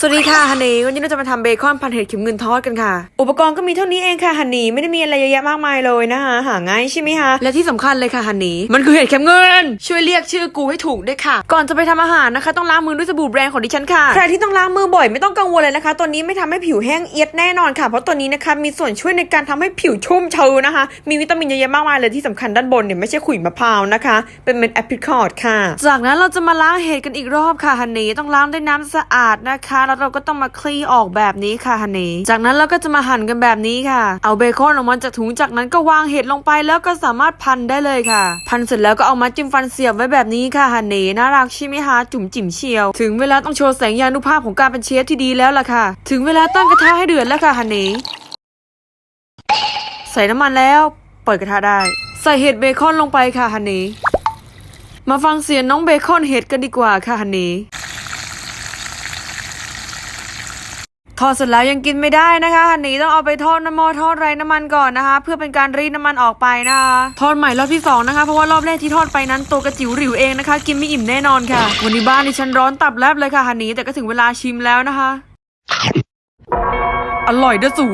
สวัสดีค่ะฮันนี่วันนี้เราจะมาทำเบคอนพันเห็ดเข็มเงินทอดกันค่ะ อุปกรณ์ก็มีเท่านี้เองค่ะฮันนี่ไม่ได้มีอะไรเยอะแยะมากมายเลยนะคะหาง่ายใช่ไหมคะและที่สำคัญเลยค่ะฮันนี่มันคือเห็ดเข็มเงิน ช่วยเรียกชื่อกูให้ถูกด้วยค่ะ ก่อนจะไปทำอาหารนะคะ ต้องล้างมือด้วยสบู่แบรนด์ของดิฉันค่ะใครที่ต้องล้างมือบ่อยไม่ต้องกังวลเลยนะคะ ตัวนี้ไม่ทำให้ผิวแห้งเอียดแน่นอนค่ะ เพราะตัวนี้นะคะมีส่วนช่วยในการทำให้ผิวชุ่มชื้นนะคะ มีวิตามินเยอะแยะมากมายเลยที่สำคัญด้านบนเนี่ยไม่ใช่ขุยมะพร้าวนะคะ เป็นเม็ดแอปริคอตค่ะ จากนั้นเราจะมาล้างเห็ดกันอีกรอบค่ะฮันนี่ต้องล้างด้วยน้ำสะอาดนะคะแล้วเราก็ต้องมาคลี่ออกแบบนี้ค่ะฮันนี่จากนั้นเราก็จะมาหั่นกันแบบนี้ค่ะ เอาเบคอนออกมาจากถุงจากนั้นก็วางเห็ดลงไปแล้วก็สามารถพันได้เลยค่ะ พันเสร็จแล้วก็เอามาจิ้มฟันเสียบไว้แบบนี้ค่ะฮันนี่น่ารักใช่ไหมคะจุ๋มจิ๋มเชียว ถึงเวลาต้องโชว์แสงยานุภาพของการเป็นเชฟที่ดีแล้วล่ะค่ะ ถึงเวลาตั้งกระทะให้เดือดแล้วค่ะฮันนี่ใส่น้ำมันแล้ว เปิดกระทะได้ ใส่เห็ดเบคอนลงไปค่ะฮันนี่มาฟังเสียงน้องเบคอนเห็ดกันดีกว่าค่ะฮันนี่ ทอดเสร็จแล้วยังกินไม่ได้นะคะหันนี่ต้องเอาไปทอดน้ำมอทอดไรน้ำมันก่อนนะคะ เพื่อเป็นการรีดน้ำมันออกไปนะคะทอดใหม่รอบที่สองนะคะเพราะว่ารอบแรกที่ทอดไปนั้นตัวกระจิ๋วหริวเองนะคะ กินไม่อิ่มแน่นอนค่ะ วันนี้บ้านดิฉันร้อนตับแลบเลยค่ะหันนี่แต่ก็ถึงเวลาชิมแล้วนะคะ อร่อยเด้อสู